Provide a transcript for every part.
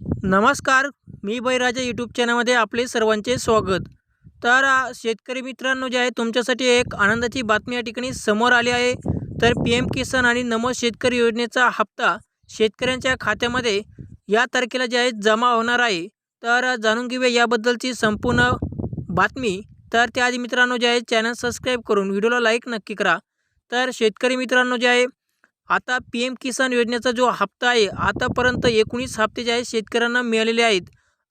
नमस्कार मी बैराजा यूट्यूब चॅनलमध्ये आपले सर्वांचे स्वागत. तर शेतकरी मित्रांनो जे आहे तुमच्यासाठी एक आनंदाची बातमी या ठिकाणी समोर आली आहे. तर पी एम किसान आणि नमो शेतकरी योजनेचा हप्ता शेतकऱ्यांच्या खात्यामध्ये या तारखेला जे आहे जमा होणार आहे. तर जाणून घेऊया याबद्दलची संपूर्ण बातमी. तर त्याआधी मित्रांनो जे आहे चॅनल सबस्क्राईब करून व्हिडिओला लाईक नक्की करा. तर शेतकरी मित्रांनो जे आहे आता पी एम किसान योजनेचा जो हप्ता आहे आतापर्यंत एकोणीस हप्ते जे आहे शेतकऱ्यांना मिळालेले आहेत.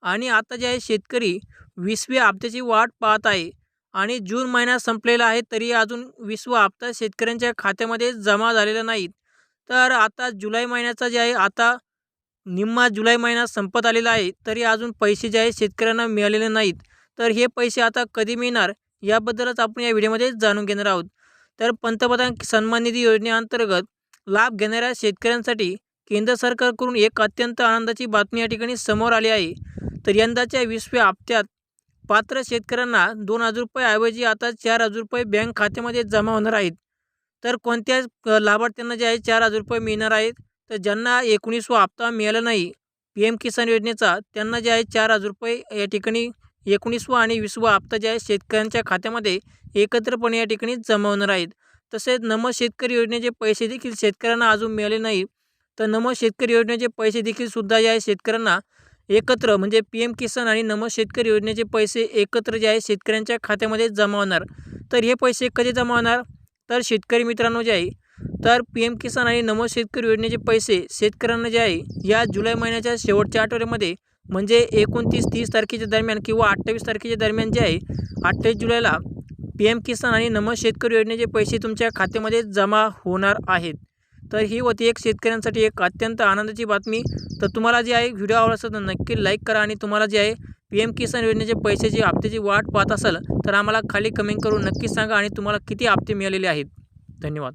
आणि आता जे आहे शेतकरी वीसव्या हप्त्याची वाट पाहत आहे. आणि जून महिना संपलेला आहे तरी अजून वीसवा हप्ता शेतकऱ्यांच्या खात्यामध्ये जमा झालेला नाहीत तर आता जुलै महिन्याचा जे आहे आता निम्मा जुलै महिना संपत आलेला आहे तरी अजून पैसे जे आहे शेतकऱ्यांना मिळालेले नाहीत. तर हे पैसे आता कधी मिळणार याबद्दलच आपण या व्हिडिओमध्ये जाणून घेणार आहोत. तर पंतप्रधान सन्मान निधी योजनेअंतर्गत लाभ घेणाऱ्या शेतकऱ्यांसाठी केंद्र सरकारकडून एक अत्यंत आनंदाची बातमी या ठिकाणी समोर आली आहे. तर यंदाच्या वीसव्या हप्त्यात पात्र शेतकऱ्यांना दोन हजार रुपयाऐवजी आता चार हजार रुपये बँक खात्यामध्ये जमा होणार आहेत. तर कोणत्या लाभार्थ्यांना जे आहे चार हजार रुपये मिळणार आहेत? तर ज्यांना एकोणीसवा हप्ता मिळाला नाही पी एम किसान योजनेचा त्यांना जे आहे चार हजार रुपये या ठिकाणी एकोणीसवा आणि वीसवा हप्ता जे आहे शेतकऱ्यांच्या खात्यामध्ये एकत्रपणे या ठिकाणी जमा होणार आहेत. तसेच नम शेतकरी योजनेचे पैसे देखील शेतकऱ्यांना अजून मिळाले नाही. तर नम शेतकरी योजनेचे पैसे देखील सुद्धा जे आहे शेतकऱ्यांना एकत्र म्हणजे पी एम किसान आणि नम शेतकरी योजनेचे पैसे एकत्र जे आहे शेतकऱ्यांच्या खात्यामध्ये जमा होणार. तर हे पैसे कधी जमा होणार? तर शेतकरी मित्रांनो जे आहे तर पी एम किसान आणि नमो शेतकरी योजनेचे पैसे शेतकऱ्यांना जे आहे या जुलै महिन्याच्या शेवटच्या आठवड्यामध्ये म्हणजे एकोणतीस तीस तारखेच्या दरम्यान किंवा अठ्ठावीस तारखेच्या दरम्यान जे आहे अठ्ठावीस जुलैला पी एम किसान आणि नम शेतकरी योजनेचे पैसे तुमच्या खात्यामध्ये जमा होणार आहेत. तर ही होती एक शेतकऱ्यांसाठी एक अत्यंत आनंदाची बातमी. तर तुम्हाला जे आहे व्हिडिओ आवडला असेल तर नक्की लाईक करा आणि तुम्हाला जे आहे पी एम किसान योजनेचे पैशाची हप्त्याची वाट पाहत असाल तर आम्हाला खाली कमेंट करून नक्की सांगा आणि तुम्हाला किती हप्ते मिळालेले आहेत. धन्यवाद.